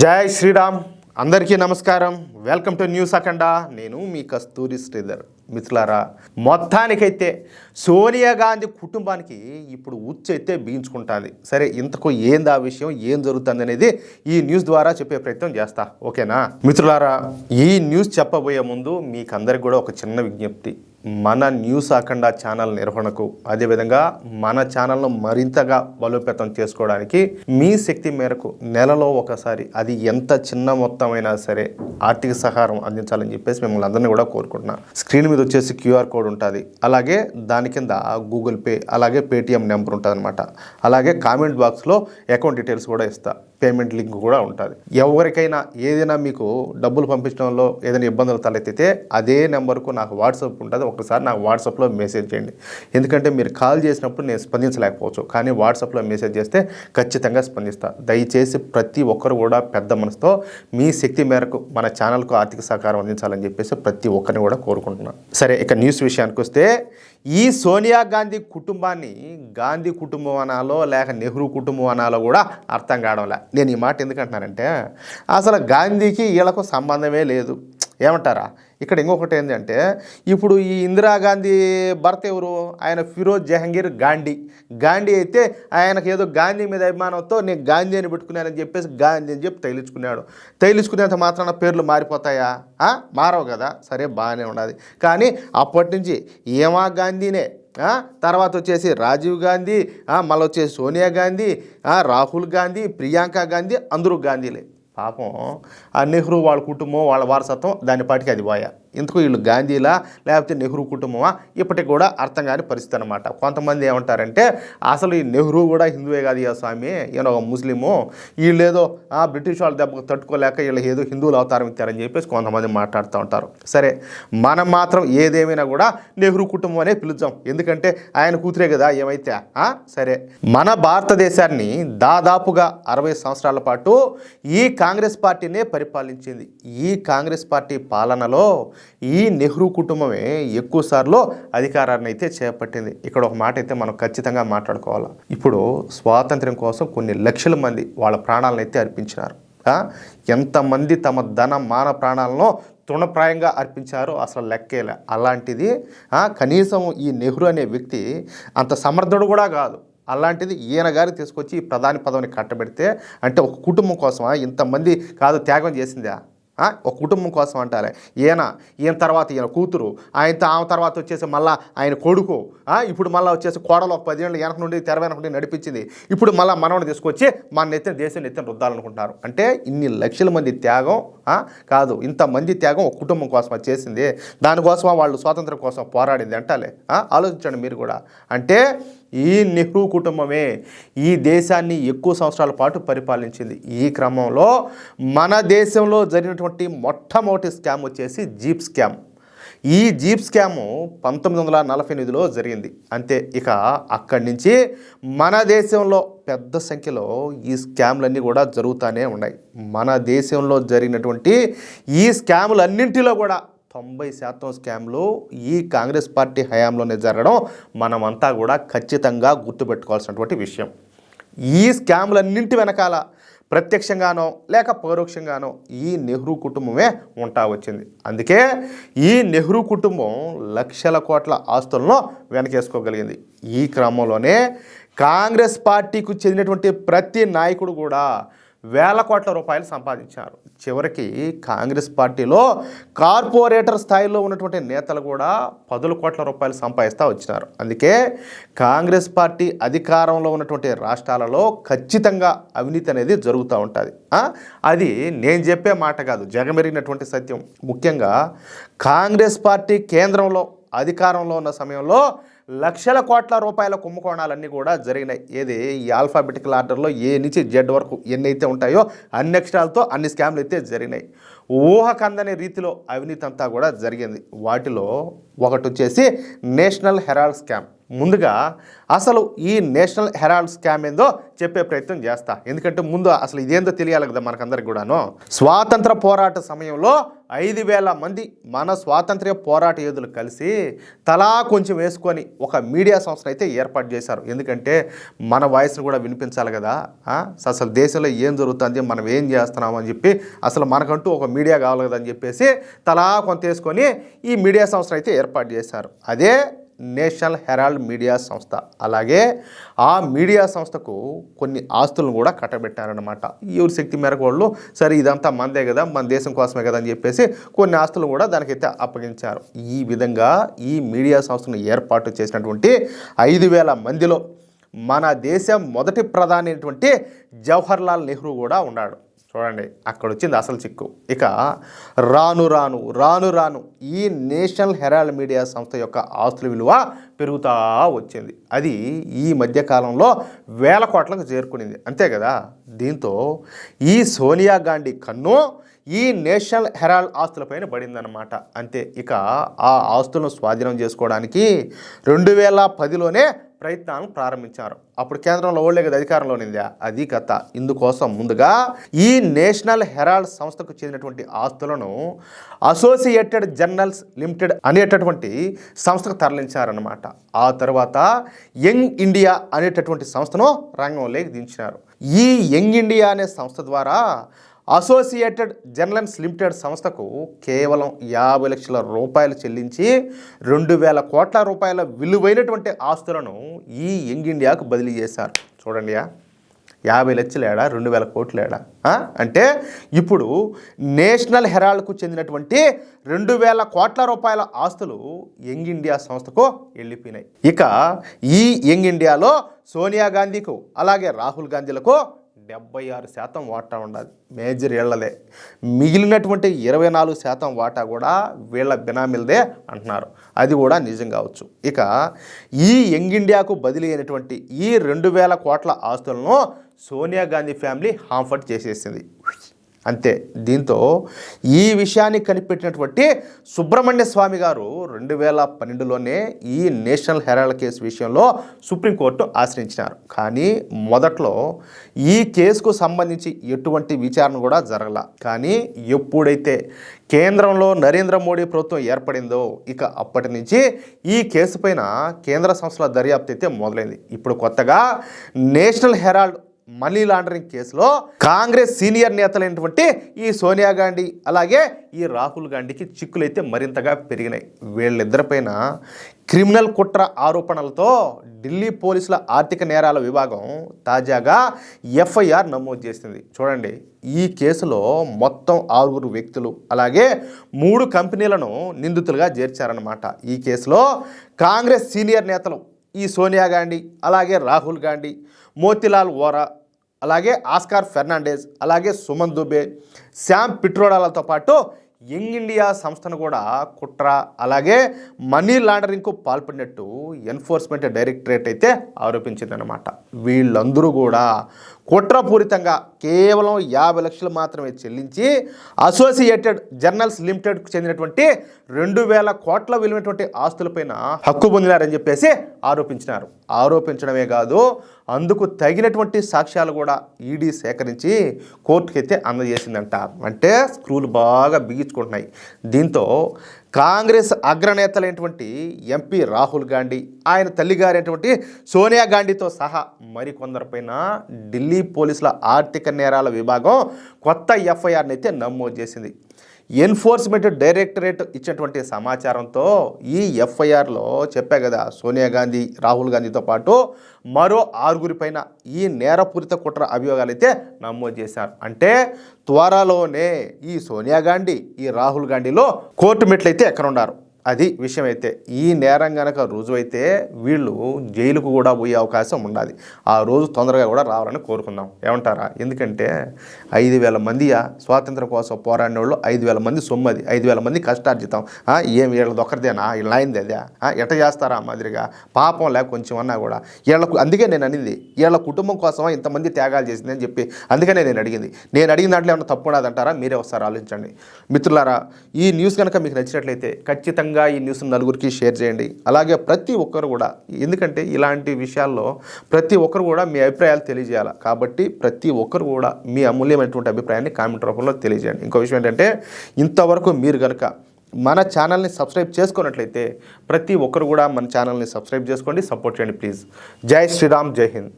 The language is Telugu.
జై శ్రీరామ్. అందరికీ నమస్కారం. వెల్కమ్ టు న్యూస్ అఖండ నేను మీ కస్తూరి శ్రీధర్. మిత్రులారా మొత్తానికైతే సోనియా గాంధీ కుటుంబానికి ఇప్పుడు ఉచ్చైతే బీయించుకుంటుంది సరే ఇంతకు ఏంది ఆ విషయం? ఏం జరుగుతుంది అనేది ఈ న్యూస్ ద్వారా చెప్పే ప్రయత్నం చేస్తా. ఓకేనా? మిత్రులారా ఈ న్యూస్ చెప్పబోయే ముందు మీకు అందరికి కూడా ఒక చిన్న విజ్ఞప్తి. మన న్యూస్ అఖండ ఛానల్ నిర్వహణకు అదేవిధంగా మన ఛానల్ను మరింతగా బలోపేతం చేసుకోవడానికి మీ శక్తి మేరకు నెలలో ఒకసారి అది ఎంత చిన్న మొత్తమైనా సరే ఆర్థిక సహారం అందించాలని చెప్పేసి మిమ్మల్ని అందరినీ కూడా కోరుకుంటున్నా. స్క్రీన్ మీద వచ్చేసి క్యూఆర్ కోడ్ ఉంటుంది. అలాగే దాని కింద గూగుల్ పే అలాగే పేటిఎం నెంబర్ ఉంటుంది అనమాట అలాగే కామెంట్ బాక్స్లో అకౌంట్ డీటెయిల్స్ కూడా ఇస్తాను పేమెంట్ లింక్ కూడా ఉంటుంది. ఎవరికైనా ఏదైనా మీకు డబ్బులు పంపించడంలో ఏదైనా ఇబ్బందులు తలెత్తితే అదే నెంబర్కు నాకు వాట్సాప్ ఉంటుంది. ఒకసారి నాకు వాట్సాప్లో మెసేజ్ చేయండి. ఎందుకంటే మీరు కాల్ చేసినప్పుడు నేను స్పందించలేకపోవచ్చు. కానీ వాట్సాప్లో మెసేజ్ చేస్తే ఖచ్చితంగా స్పందిస్తాను దయచేసి ప్రతి ఒక్కరు కూడా పెద్ద మనసుతో మీ శక్తి మేరకు మన ఛానల్కు ఆర్థిక సహకారం అందించాలని చెప్పేసి ప్రతి ఒక్కరిని కూడా కోరుకుంటున్నాను సరే ఇక న్యూస్ విషయానికి వస్తే ఈ సోనియా గాంధీ కుటుంబాన్ని గాంధీ కుటుంబం అనాలో లేక నెహ్రూ కుటుంబం అనాలో కూడా అర్థం కావడంలే. నేను ఈ మాట ఎందుకంటున్నానంటే అసలు గాంధీకి వీళ్ళకు సంబంధమే లేదు. ఏమంటారా? ఇక్కడ ఇంకొకటి ఏంటంటే ఇప్పుడు ఈ ఇందిరాగాంధీ భర్త ఎవరు? ఆయన ఫిరోజ్ జహంగీర్ గాంధీ. గాంధీ అయితే ఆయనకు ఏదో గాంధీ మీద అభిమానంతో నేను గాంధీ అని పెట్టుకున్నానని చెప్పేసి గాంధీ అని చెప్పి తైలించుకున్నాడు తైలించుకునేంత మాత్రాన పేర్లు మారిపోతాయా? మారవు కదా. సరే బాగానే ఉన్నది. కానీ అప్పటి నుంచి ఏమా గాంధీనే? తర్వాత వచ్చేసి రాజీవ్ గాంధీ మళ్ళీ వచ్చేసి సోనియా గాంధీ రాహుల్ గాంధీ ప్రియాంక గాంధీ అందరూ గాంధీలే. పాపం ఆ నెహ్రూ వాళ్ళ కుటుంబం వాళ్ళ వారసత్వం దాని పాటికి అది పోయా ఇందుకు వీళ్ళు గాంధీలా లేకపోతే నెహ్రూ కుటుంబమా? ఇప్పటికి కూడా అర్థం కాని పరిస్థితి అనమాట కొంతమంది ఏమంటారంటే అసలు ఈ నెహ్రూ కూడా హిందువే కాదు ఇక స్వామి ఈయన ఒక ముస్లిము. వీళ్ళేదో ఆ బ్రిటిష్ వాళ్ళ దెబ్బకు తట్టుకోలేక వీళ్ళు ఏదో హిందువులు అవతారం ఇచ్చారని చెప్పేసి కొంతమంది మాట్లాడుతూ ఉంటారు. సరే మనం మాత్రం ఏదేమైనా కూడా నెహ్రూ కుటుంబం అనే పిలుద్దాం. ఎందుకంటే ఆయన కూతురే కదా ఏమైతే? సరే. మన భారతదేశాన్ని దాదాపుగా అరవై సంవత్సరాల పాటు ఈ కాంగ్రెస్ పార్టీనే పరిపాలించింది. ఈ కాంగ్రెస్ పార్టీ పాలనలో ఈ నెహ్రూ కుటుంబమే ఎక్కువసార్లు అధికారాన్ని అయితే చేపట్టింది. ఇక్కడ ఒక మాట అయితే మనం ఖచ్చితంగా మాట్లాడుకోవాలి. ఇప్పుడు స్వాతంత్ర్యం కోసం కొన్ని లక్షల మంది వాళ్ళ ప్రాణాలను అయితే అర్పించినారు ఎంతమంది తమ ధన మాన ప్రాణాలను తృణప్రాయంగా అర్పించారో అసలు లెక్కేలే. అలాంటిది కనీసం ఈ నెహ్రూ అనే వ్యక్తి అంత సమర్థుడు కూడా కాదు. అలాంటిది ఈయన గారి తీసుకొచ్చి ఈ ప్రధాని పదవిని కట్టబెడితే అంటే ఒక కుటుంబం కోసమా? ఇంతమంది కాదు త్యాగం చేసిందా? ఒక కుటుంబం కోసం అంటారే ఈయన ఈయన తర్వాత ఈయన కూతురు ఆయన ఆమె తర్వాత వచ్చేసి మళ్ళా ఆయన కొడుకు ఇప్పుడు మళ్ళీ వచ్చేసి కోడలు ఒక పదిహేళ్ళు వెనక నుండి తెర వెనక నుండి నడిపించింది. ఇప్పుడు మళ్ళీ మనవని తీసుకొచ్చి మన నెత్తిన దేశం నెత్తిన రుద్దాలనుకుంటున్నారు. అంటే ఇన్ని లక్షల మంది త్యాగం కాదు ఇంతమంది త్యాగం ఒక కుటుంబం కోసం చేసింది. దానికోసం వాళ్ళు స్వాతంత్రం కోసం పోరాడింది అంటాలే. ఆలోచించండి మీరు కూడా. అంటే ఈ నెహ్రూ కుటుంబమే ఈ దేశాన్ని ఎక్కువ సంవత్సరాల పాటు పరిపాలించింది. ఈ క్రమంలో మన దేశంలో జరిగినటువంటి మొట్టమొదటి స్కామ్ వచ్చేసి జీప్ స్కామ్. ఈ జీప్ స్కాము పంతొమ్మిది వందల నలభై ఎనిమిదిలో జరిగింది. అంతే ఇక అక్కడి నుంచి మన దేశంలో పెద్ద సంఖ్యలో ఈ స్కామ్లన్నీ కూడా జరుగుతూనే ఉన్నాయి. మన దేశంలో జరిగినటువంటి ఈ స్కాములన్నింటిలో కూడా తొంభై శాతం స్కామ్లు ఈ కాంగ్రెస్ పార్టీ హయాంలోనే జరగడం మనమంతా కూడా ఖచ్చితంగా గుర్తుపెట్టుకోవాల్సినటువంటి విషయం. ఈ స్కామ్లన్నింటి వెనకాల ప్రత్యక్షంగానో లేక పరోక్షంగానో ఈ నెహ్రూ కుటుంబమే ఉంటా వచ్చింది. అందుకే ఈ నెహ్రూ కుటుంబం లక్షల కోట్ల ఆస్తులను వెనకేసుకోగలిగింది. ఈ క్రమంలోనే కాంగ్రెస్ పార్టీకు చెందినటువంటి ప్రతి నాయకుడు కూడా వేల కోట్ల రూపాయలు సంపాదించారు. చివరికి కాంగ్రెస్ పార్టీలో కార్పొరేటర్ స్థాయిలో ఉన్నటువంటి నేతలు కూడా పదుల కోట్ల రూపాయలు సంపాదిస్తూ వచ్చినారు. అందుకే కాంగ్రెస్ పార్టీ అధికారంలో ఉన్నటువంటి రాష్ట్రాలలో ఖచ్చితంగా అవినీతి అనేది జరుగుతూ ఉంటుంది. అది నేను చెప్పే మాట కాదు జగమెరిగినటువంటి సత్యం. ముఖ్యంగా కాంగ్రెస్ పార్టీ కేంద్రంలో అధికారంలో ఉన్న సమయంలో లక్షల కోట్ల రూపాయల కుంభకోణాలన్నీ కూడా జరిగినాయి. ఏది? ఈ ఆల్ఫాబెటికల్ ఆర్డర్లో ఏ నుంచి జెడ్ వరకు ఎన్ని అయితే ఉంటాయో అన్ని అక్షరాలతో అన్ని స్కామ్లు అయితే జరిగినాయి. ఊహకందని రీతిలో అవినీతి అంతా కూడా జరిగింది. వాటిలో ఒకటి వచ్చేసి నేషనల్ హెరాల్డ్ స్కామ్ ముందుగా అసలు ఈ నేషనల్ హెరాల్డ్ స్కామ్ ఏందో చెప్పే ప్రయత్నం చేస్తా. ఎందుకంటే ముందు అసలు ఇదేందో తెలియాలి కదా మనకందరికి కూడాను. స్వాతంత్ర పోరాట సమయంలో ఐదు వేల మంది మన స్వాతంత్ర్య పోరాట యోధులు కలిసి తలా కొంచెం వేసుకొని ఒక మీడియా సంస్థను అయితే ఏర్పాటు చేశారు. ఎందుకంటే మన వాయిస్ని కూడా వినిపించాలి కదా. అసలు దేశంలో ఏం జరుగుతుంది మనం ఏం చేస్తున్నాం అని చెప్పి అసలు మనకంటూ ఒక మీడియా కావాలి కదా అని చెప్పేసి తలా కొంత వేసుకొని ఈ మీడియా సంస్థను అయితే ఏర్పాటు చేశారు. అదే నేషనల్ హెరాల్డ్ మీడియా సంస్థ. అలాగే ఆ మీడియా సంస్థకు కొన్ని ఆస్తులను కూడా కట్టబెట్టారనమాట ఎవరి శక్తి మేరకు వాళ్ళు సరే ఇదంతా మందే కదా మన దేశం కోసమే కదా అని చెప్పేసి కొన్ని ఆస్తులు కూడా దానికైతే అప్పగించారు. ఈ విధంగా ఈ మీడియా సంస్థను ఏర్పాటు చేసినటువంటి ఐదు వేల మందిలో మన దేశం మొదటి ప్రధాని అయినటువంటి జవహర్లాల్ నెహ్రూ కూడా ఉన్నాడు. చూడండి అక్కడ వచ్చింది అసలు చిక్కు. ఇక రాను రాను రాను రాను ఈ నేషనల్ హెరాల్డ్ మీడియా సంస్థ యొక్క ఆస్తుల విలువ పెరుగుతా వచ్చింది. అది ఈ మధ్యకాలంలో వేల కోట్లకు చేరుకునింది. అంతే కదా? దీంతో ఈ సోనియా గాంధీ కన్ను ఈ నేషనల్ హెరాల్డ్ ఆస్తులపైన పడిందనమాట అంతే ఇక ఆ ఆస్తులను స్వాధీనం చేసుకోవడానికి రెండు వేల పదిలోనే ప్రయత్నాలను ప్రారంభించారు. అప్పుడు కేంద్రంలో ఓళ్ళే కదా అధికారంలో నిందా అది కథ. ఇందుకోసం ముందుగా ఈ నేషనల్ హెరాల్డ్ సంస్థకు చెందినటువంటి ఆస్తులను అసోసియేటెడ్ జర్నల్స్ లిమిటెడ్ అనేటటువంటి సంస్థకు తరలించారనమాట ఆ తర్వాత యంగ్ ఇండియా అనేటటువంటి సంస్థను రంగంలోకి దించినారు. ఈ యంగ్ ఇండియా అనే సంస్థ ద్వారా అసోసియేటెడ్ జర్నల్స్ లిమిటెడ్ సంస్థకు కేవలం యాభై లక్షల రూపాయలు చెల్లించి రెండు వేల కోట్ల రూపాయల విలువైనటువంటి ఆస్తులను ఈ యంగ్ ఇండియాకు బదిలీ చేశారు. చూడండి యాభై లక్షలేడా రెండు వేల కోట్లేడా? ఏడా అంటే ఇప్పుడు నేషనల్ హెరాల్డ్కు చెందినటువంటి రెండు వేల కోట్ల రూపాయల ఆస్తులు యంగ్ ఇండియా సంస్థకు వెళ్ళిపోయినాయి. ఇక ఈ యంగ్ ఇండియాలో సోనియా గాంధీకు అలాగే రాహుల్ గాంధీలకు డెబ్బై ఆరు శాతం వాటా ఉండదు మేజర్ ఏళ్ళదే మిగిలినటువంటి ఇరవై నాలుగు శాతం వాటా కూడా వీళ్ళ బినామీలదే అంటున్నారు. అది కూడా నిజం కావచ్చు. ఇక ఈ యంగ్ ఇండియాకు బదిలీ అయినటువంటి ఈ రెండు వేల కోట్ల ఆస్తులను సోనియా గాంధీ ఫ్యామిలీ హాంఫర్ట్ చేసేసింది. అంతే. దీంతో ఈ విషయాన్ని కనిపెట్టినటువంటి సుబ్రహ్మణ్య స్వామి గారు రెండు వేల పన్నెండులోనే ఈ నేషనల్ హెరాల్డ్ కేసు విషయంలో సుప్రీంకోర్టు ఆశ్రయించినారు. కానీ మొదట్లో ఈ కేసుకు సంబంధించి ఎటువంటి విచారణ కూడా జరగల. కానీ ఎప్పుడైతే కేంద్రంలో నరేంద్ర మోడీ ప్రభుత్వం ఏర్పడిందో ఇక అప్పటి నుంచి ఈ కేసు పైన కేంద్ర సంస్థల దర్యాప్తు అయితే మొదలైంది. ఇప్పుడు కొత్తగా నేషనల్ హెరాల్డ్ మనీ లాండరింగ్ కేసులో కాంగ్రెస్ సీనియర్ నేతలైనటువంటి ఈ సోనియా గాంధీ అలాగే ఈ రాహుల్ గాంధీకి చిక్కులైతే మరింతగా పెరిగినాయి. వీళ్ళిద్దరిపైన క్రిమినల్ కుట్ర ఆరోపణలతో ఢిల్లీ పోలీసుల ఆర్థిక నేరాల విభాగం తాజాగా ఎఫ్ఐఆర్ నమోదు చేసింది. చూడండి ఈ కేసులో మొత్తం ఆరుగురు వ్యక్తులు అలాగే మూడు కంపెనీలను నిందితులుగా చేర్చారనమాట ఈ కేసులో కాంగ్రెస్ సీనియర్ నేతలు ఈ సోనియా గాంధీ అలాగే రాహుల్ గాంధీ మోతిలాల్ వోరా అలాగే ఆస్కార్ ఫెర్నాండేజ్ అలాగే సుమన్ దుబే శామ్ పిట్రోడాలతో పాటు యంగ్ ఇండియా సంస్థను కూడా కుట్ర అలాగే మనీ లాండరింగ్కు పాల్పడినట్టు ఎన్ఫోర్స్మెంట్ డైరెక్టరేట్ అయితే ఆరోపించిందనమాట వీళ్ళందరూ కూడా కుట్రపూరితంగా కేవలం యాభై లక్షలు మాత్రమే చెల్లించి అసోసియేటెడ్ జర్నల్స్ లిమిటెడ్కు చెందినటువంటి రెండు వేల కోట్ల విలువైనటువంటి ఆస్తులపైన హక్కు పొందినారని చెప్పేసి ఆరోపించినారు. ఆరోపించడమే కాదు అందుకు తగినటువంటి సాక్ష్యాలు కూడా ఈడీ సేకరించి కోర్టుకైతే అందజేసిందంట. అంటే స్క్రూలు బాగా బిగించుకుంటున్నాయి. దీంతో కాంగ్రెస్ అగ్రనేతలైనటువంటి ఎంపీ రాహుల్ గాంధీ ఆయన తల్లిగారైనటువంటి సోనియా గాంధీతో సహా మరికొందరిపైన ఢిల్లీ పోలీసుల ఆర్థిక నేరాల విభాగం కొత్త ఎఫ్ఐఆర్ని అయితే నమోదు చేసింది. ఎన్ఫోర్స్మెంట్ డైరెక్టరేట్ ఇచ్చినటువంటి సమాచారంతో ఈ ఎఫ్ఐఆర్లో చెప్పా కదా సోనియా గాంధీ రాహుల్ గాంధీతో పాటు మరో ఆరుగురి పైన ఈ నేరపూరిత కుట్ర అభియోగాలు అయితే నమోదు చేశారు. అంటే త్వరలోనే ఈ సోనియా గాంధీ ఈ రాహుల్ గాంధీలో కోర్టు మెట్లయితే ఎక్కడ ఉన్నారు అది విషయం అయితే ఈ నేరం కనుక రుజువైతే వీళ్ళు జైలుకు కూడా పోయే అవకాశం ఉండాలి. ఆ రోజు తొందరగా కూడా రావాలని కోరుకుందాం. ఏమంటారా? ఎందుకంటే ఐదు వేల మంది స్వాతంత్రం కోసం పోరాడిన వాళ్ళు ఐదు వేల మంది సొమ్మది ఐదు వేల మంది కష్టార్జితం. ఏం వీళ్ళది ఒక్కరిదేనా? వీళ్ళ అయింది అదే. ఎట చేస్తారా మాదిరిగా? పాపం లేక కొంచెం అన్నా కూడా. వీళ్ళకు అందుకే నేను అనింది వీళ్ళ కుటుంబం కోసం ఇంతమంది త్యాగాలు చేసింది అని చెప్పి అందుకనే నేను అడిగింది. నేను అడిగిన దాంట్లో ఏమైనా తప్పు ఉన్నదంటారా? మీరే ఒకసారి ఆలోచించండి. మిత్రులారా ఈ న్యూస్ కనుక మీకు నచ్చినట్లయితే ఖచ్చితంగా ఖచ్చితంగా ఈ న్యూస్ నలుగురికి షేర్ చేయండి. అలాగే ప్రతి ఒక్కరు కూడా ఎందుకంటే ఇలాంటి విషయాల్లో ప్రతి ఒక్కరు కూడా మీ అభిప్రాయాలు తెలియజేయాలి. కాబట్టి ప్రతి ఒక్కరు కూడా మీ అమూల్యమైనటువంటి అభిప్రాయాన్ని కామెంట్ రూపంలో తెలియజేయండి. ఇంకో విషయం ఏంటంటే ఇంతవరకు మీరు కనుక మన ఛానల్ని సబ్స్క్రైబ్ చేసుకున్నట్లయితే ప్రతి ఒక్కరు కూడా మన ఛానల్ని సబ్స్క్రైబ్ చేసుకోండి సపోర్ట్ చేయండి ప్లీజ్. జై శ్రీరామ్ జై హింద్.